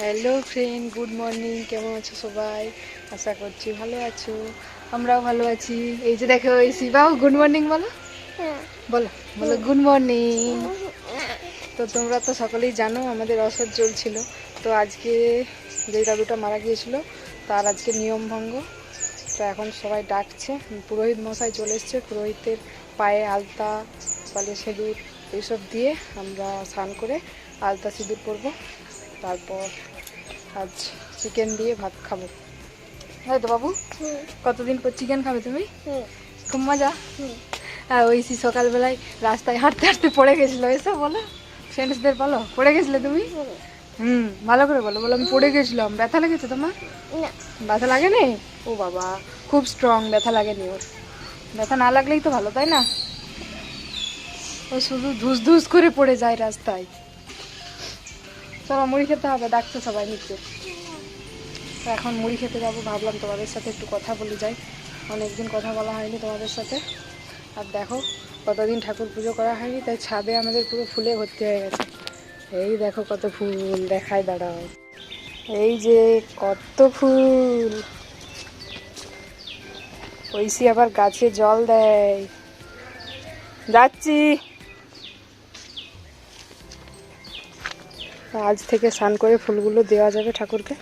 Hello friend, good morning, কেমন আছো সবাই? আশা করছি ভালো আছো। আমরাও ভালো আছি। এই যে দেখো, এই শিবাও গুড মর্নিং বলো। বলো বলো গুড মর্নিং। তো তোমরা তো সকলেই জানো, আমাদের অসর চলছিল। তো আজকে যেই দাদুটা মারা গিয়েছিল, তার আজকে নিয়ম ভঙ্গ। তো এখন সবাই ডাকছে। পুরোহিত মশাই চলে এসছে। পুরোহিতের পায়ে আলতা পালে সিঁদুর, এইসব দিয়ে আমরা স্নান করে আলতা সিঁদুর পরবো। তারপর আজ চিকেন দিয়ে ভাত খাব। তাই তো বাবু? কতদিন পর চিকেন খাবে তুমি? খুব মজা। আর ওই সকালবেলায় রাস্তায় হাঁটতে হাঁটতে পড়ে গেছিল এসব বলো। ফ্রেন্ডসদের বলো পড়ে গেছিলে তুমি? হুম। ভালো করে বলো বলো আমি পড়ে গেছিলাম ব্যথা লেগেছে তোমার? ব্যথা লাগেনি? ও বাবা। খুব স্ট্রং ব্যথা লাগেনি ওর। ব্যথা না লাগলেই তো ভালো তাই না? ও শুধু ধুস ধুস করে পড়ে যায় রাস্তায়। চলো, মুড়ি খেতে হবে, ডাকছে সবাই নিচ্ছে তো এখন মুড়ি খেতে যাব, ভাবলাম তোমাদের সাথে একটু কথা বলে যাই। অনেকদিন কথা বলা হয়নি তোমাদের সাথে। আর দেখো, কতদিন ঠাকুর পুজো করা হয়নি, তাই ছাদে আমাদের পুরো ফুলে ভর্তি হয়ে গেছে। এই দেখো কত ফুল দেখায় দাঁড়াও। এই যে কত ফুল। ঐশী আবার গাছে জল দেয়। যাচ্ছি। আজ থেকে স্নান করে ফুলগুলো দেওয়া যাবে ঠাকুরকে।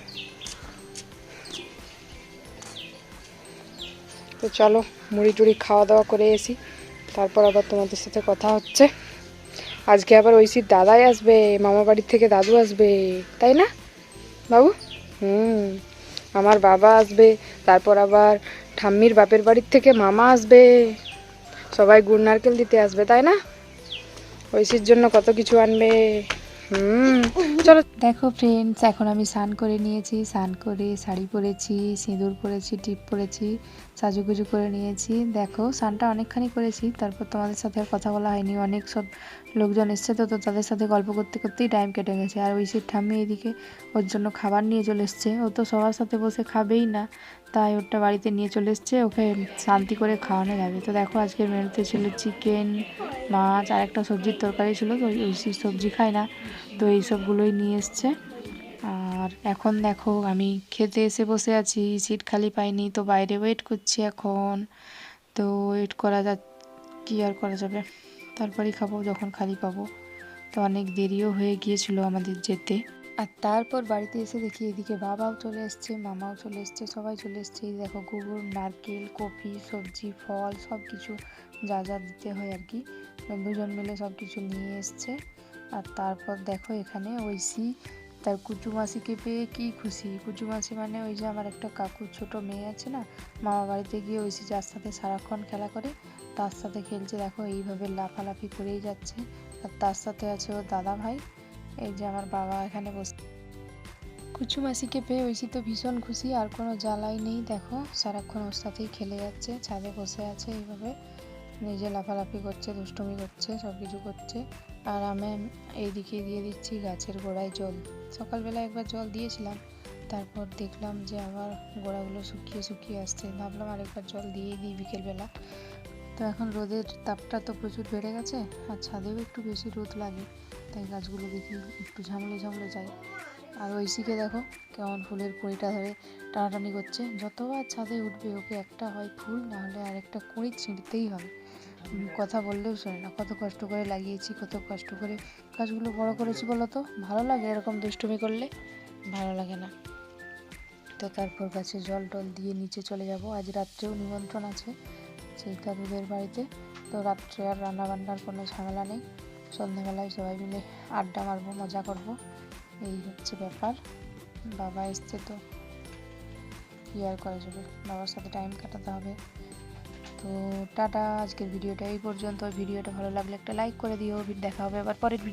তো চলো, মুড়ি টুড়ি খাওয়া দাওয়া করে এসি। তারপর আবার তোমাদের সাথে কথা হচ্ছে। আজকে আবার ঐশীর দাদাই আসবে, মামা বাড়ির থেকে দাদু আসবে, তাই না? বাবু? হুম, আমার বাবা আসবে, তারপর আবার ঠাম্মির বাপের বাড়ির থেকে মামা আসবে। সবাই গুড় নারকেল দিতে আসবে, তাই না? ঐশীর জন্য কত কিছু আনবে। চলো, দেখো ফ্রেন্ডস এখন আমি স্নান করে নিয়েছি, স্নান করে শাড়ি পরেছি, সিঁদুর পরেছি, টিপ পরেছি, সাজুগুজু করে নিয়েছি। দেখো, স্নানটা অনেকখানি করেছি, তারপর তোমাদের সাথে আর কথা বলা হয়নি। অনেক সব লোকজন এসছে তো তো তাদের সাথে গল্প করতে করতেই টাইম কেটে গেছে। আর ওই সিট ঠাম্মি এদিকে ওর জন্য খাবার নিয়ে চলে এসছে। ও তো সবার সাথে বসে খাবেই না, তাই ওরটা বাড়িতে নিয়ে চলে এসছে। ওকে শান্তি করে খাওয়ানো যাবে। তো দেখো, আজকের মেনুতে ছিল চিকেন মাছ আর একটা সবজির তরকারি ছিল, তো ওই সবজি খাই না, তো এই সবগুলোই নিয়ে এসছে। আর এখন দেখো, আমি খেতে এসে বসে আছি, সিট খালি পাইনি, তো বাইরে ওয়েট করছি এখন। তো ওয়েট করা যা কী আর করা যাবে। তারপরেই খাব যখন খালি পাবো। তো অনেক দেরিও হয়ে গিয়েছিল আমাদের যেতে। আর তারপর বাড়িতে এসে দেখি এদিকে বাবাও চলে এসছে, মামাও চলে এসছে, সবাই চলে এসছে। দেখো গুড় নারকেল কফি সবজি, ফল সব কিছু যা যা দিতে হয় আর কি। দুজন মিলে সব কিছু নিয়ে এসছে। আর তারপর দেখো এখানে ঐশী তার কুচু মাসিকে পেয়ে কি খুশি। কুচু মাসি মানে ওই যে আমার একটা কাকুর ছোট মেয়ে আছে না, মামা বাড়িতে গিয়ে ঐশী যার সাথে সারাক্ষণ খেলা করে, তার সাথে খেলছে। দেখো এইভাবে লাফালাফি করেই যাচ্ছে। আর তার সাথে আছে ওর দাদা ভাই, এই যে আমার বাবা এখানে বসে। কুচু মাসিকে পেয়ে ঐশী তো ভীষণ খুশি, আর কোনো জ্বালাই নেই। দেখো সারাক্ষণ ওর সাথেই খেলে যাচ্ছে, ছাদে বসে আছে এইভাবে। নিজে লাফালাফি করছে দুষ্টুমি করছে সব কিছু করছে। আর আমি এইদিকে দিয়ে দিচ্ছি গাছের গোড়ায় জল। সকালবেলা একবার জল দিয়েছিলাম তারপর দেখলাম যে আবার গোড়াগুলো শুকিয়ে শুকিয়ে আসছে। ভাবলাম আরেকবার জল দিয়ে দিই বিকেলবেলা। তো এখন রোদের তাপটা তো প্রচুর বেড়ে গেছে আর ছাদেও একটু বেশি রোদ লাগে তাই গাছগুলো দেখি একটু ঝামলে ঝামলে যায়। আর ঐশীকে দেখো কেমন ফুলের কুড়িটা ধরে টানাটানি করছে। যতবার ছাদে উঠবে ওকে একটা হয় ফুল না হলে আরেকটা কুড়ি ছিঁড়তেই উম, কথা বললেও শোনে না। কত কষ্ট করে লাগিয়েছি, কত কষ্ট করে গাছগুলো বড় করেছি বলো তো? ভালো লাগে এরকম দুষ্টুমি করলে? ভালো লাগে না। তো তারপর গাছে জল টল দিয়ে নিচে চলে যাব। আজ রাত্রেও নিমন্ত্রণ আছে সেই দাদুদের বাড়িতে। তো রাত্রে আর রান্না বান্নার কোনো ঝামেলা নেই। সন্ধ্যাবেলায় সবাই মিলে আড্ডা মারবো, মজা করব। এই হচ্ছে ব্যাপার। বাবা এসছে তো, কী আর করা যাবে? বাবার সাথে টাইম কাটাতে হবে। তো টাটা, আজকের ভিডিওটা এই পর্যন্ত। ভিডিওটা ভালো লাগলে একটা লাইক করে দিও। দেখা হবে আবার পরের ভিডিও